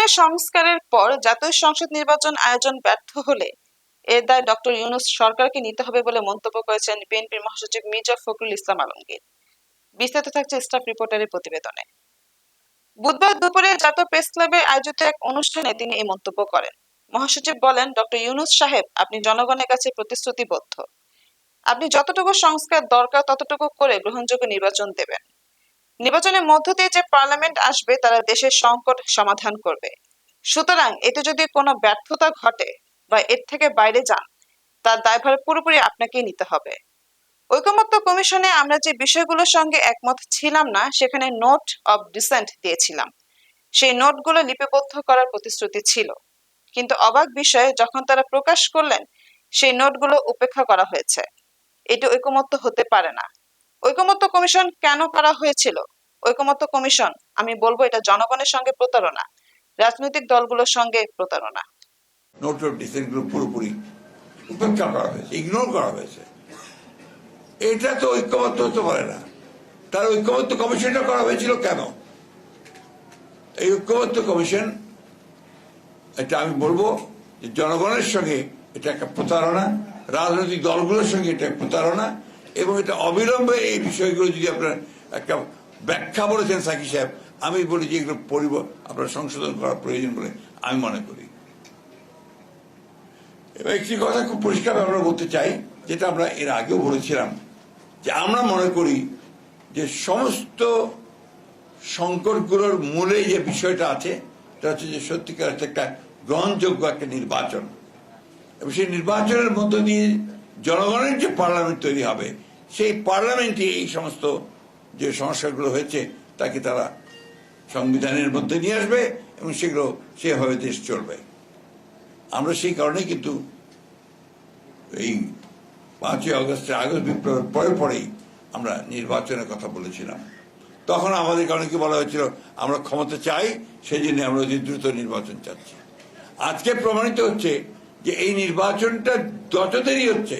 প্রক্রিয়া সংস্কারের পর জাতীয় সংসদ নির্বাচন আয়োজন ব্যর্থ হলে এর দায় ডক্টর ইউনুস সরকারকে নিতে হবে বলে মন্তব্য করেছেন বিএনপির মহাসচিব মির্জা ফখরুল ইসলাম আলমগীর। বিস্তারিত থাকছে স্টাফ রিপোর্টারের প্রতিবেদনে। বুধবার দুপুরে জাতীয় প্রেস ক্লাবে আয়োজিত এক অনুষ্ঠানে তিনি এই মন্তব্য করেন। মহাসচিব বলেন, ডক্টর ইউনুস সাহেব, আপনি জনগণের কাছে প্রতিশ্রুতিবদ্ধ। আপনি যতটুকু সংস্কার দরকার, ততটুকু করে গ্রহণযোগ্য নির্বাচন দেবেন। নির্বাচনের মধ্য দিয়ে যে পার্লামেন্ট আসবে, তারা দেশের সংকট সমাধান করবে। সুতরাং এতে যদি কোনো ব্যর্থতা ঘটে বা এর থেকে বাইরে যান, তার দায়ভার পুরোপুরি আপনাকেই নিতে হবে। ঐকমত্য কমিশনে আমরা যে বিষয়গুলোর সঙ্গে একমত ছিলাম না, সেখানে নোট অব ডিসেন্ট দিয়েছিলাম। সেই নোটগুলো লিপিবদ্ধ করার প্রতিশ্রুতি ছিল। কিন্তু অবাক বিষয়ে যখন তারা প্রকাশ করলেন, সেই নোটগুলো উপেক্ষা করা হয়েছে। এটি ঐকমত্য হতে পারে না। ঐকমত্য কমিশন কেন করা হয়েছিল? ঐকমত্য কমিশন, আমি বলব এটা জনগণের সঙ্গে প্রতারণা, রাজনৈতিক দলগুলোর সঙ্গে প্রতারণা। নোট অফ ডিসেন্টগুলো পুরোপুরি উপেক্ষা করা হয়েছে ইগনোর করা হয়েছে। এটা তো ঐক্যবদ্ধ হতে পারে না। তার ঐক্যবদ্ধ কমিশনটা করা হয়েছিল কেন? এই ঐক্যবদ্ধ কমিশন, এটা আমি বলব যে জনগণের সঙ্গে এটা একটা প্রতারণা, রাজনৈতিক দলগুলোর সঙ্গে এটা প্রতারণা এবং এটা অবিলম্বে এই বিষয়গুলো যদি আপনার একটা ব্যাখ্যা বলেছেন সাকি সাহেব, আমি বলি যে এগুলো পরিব, আপনার সংশোধন করা প্রয়োজন বলে আমি মনে করি। এবার একটি কথা খুব পরিষ্কার আমরা বলতে চাই, যেটা আমরা এর আগেও বলেছিলাম, যে আমরা মনে করি যে সমস্ত সংকটগুলোর মূলে যে বিষয়টা আছে, সেটা হচ্ছে যে সত্যিকার একটা গ্রহণযোগ্য একটা নির্বাচন। এবং সেই নির্বাচনের মধ্য দিয়ে জনগণের যে পার্লামেন্ট তৈরি হবে, সেই পার্লামেন্টে এই সমস্ত যে সমস্যাগুলো হয়েছে, তাকে তারা সংবিধানের মধ্যে নিয়ে আসবে এবং সেগুলো সেভাবে দেশ চলবে। আমরা সেই কারণেই কিন্তু এই পাঁচই আগস্টের আগস্ট বিপ্লবের পরে পরেই আমরা নির্বাচনের কথা বলেছিলাম। তখন আমাদের কারণে কি বলা হয়েছিল, আমরা ক্ষমতা চাই সেই জন্য আমরা দ্রুত নির্বাচন চাচ্ছি। আজকে প্রমাণিত হচ্ছে যে এই নির্বাচনটা যত দেরি হচ্ছে,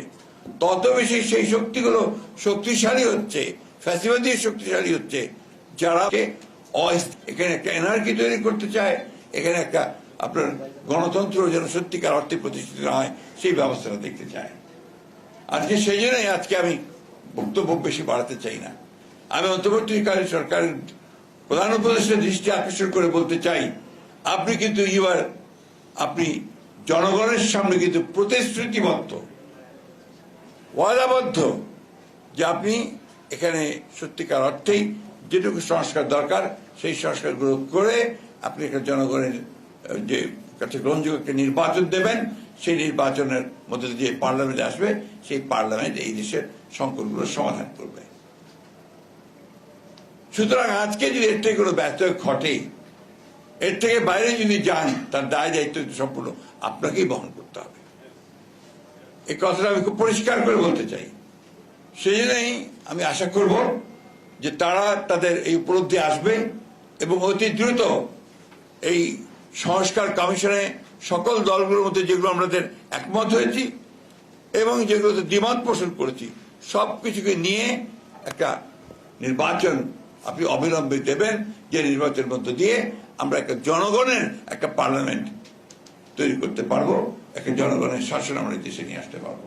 তত বেশি সেই শক্তিগুলো শক্তিশালী হচ্ছে, ফ্যাসিবাদী শক্তিশালী হচ্ছে, যারা এখানে একটা এনার্কি তৈরি করতে চায়, এখানে একটা আপনার গণতন্ত্র যেন সত্যিকার অর্থে প্রতিষ্ঠিত হয়, সেই ব্যবস্থাটা দেখতে চায়। আজকে সেই জন্যই আজকে আমি বক্তব্য বেশি বাড়াতে চাই না। আমি অন্তর্বর্তীকালীন সরকারের প্রধান উপদেষ্টার দৃষ্টি আকর্ষণ করে বলতে চাই, আপনি কিন্তু ইউর আপনি জনগণের সামনে কিন্তু প্রতিশ্রুতিবদ্ধ, ওয়াদাবদ্ধ যে আপনি এখানে সত্যিকার অর্থেই যেটুকু সংস্কার দরকার, সেই সংস্কারগুলো করে আপনি এখানে জনগণের যে কাছে গ্রহণযোগ্য একটা নির্বাচন দেবেন, সেই নির্বাচনের মধ্যে যে পার্লামেন্ট আসবে, সেই পার্লামেন্ট এই দেশের সংকটগুলো সমাধান করবে। সুতরাং আজকে যদি এর থেকে কোনো ব্যর্থ ঘটে এর থেকে বাইরে যদি যান, তার দায় দায়িত্ব সম্পূর্ণ আপনাকেই বহন করতে হবে। এই কথাটা আমি খুব পরিষ্কার করে বলতে চাই। সেই জন্যই আমি আশা করব যে তারা তাদের এই উপলব্ধি আসবে এবং অতি দ্রুত এই সংস্কার কমিশনে সকল দলগুলোর মধ্যে যেগুলো আমাদের একমত হয়েছি এবং যেগুলোতে দ্বিমত পোষণ করেছি সব কিছুকে নিয়ে একটা নির্বাচন আপনি অবিলম্বে দেবেন, যে নির্বাচনের মধ্য দিয়ে আমরা একটা জনগণের একটা পার্লামেন্ট তৈরি করতে পারব, একটা জনগণের শাসন আমরা দেশে নিয়ে আসতে পারব।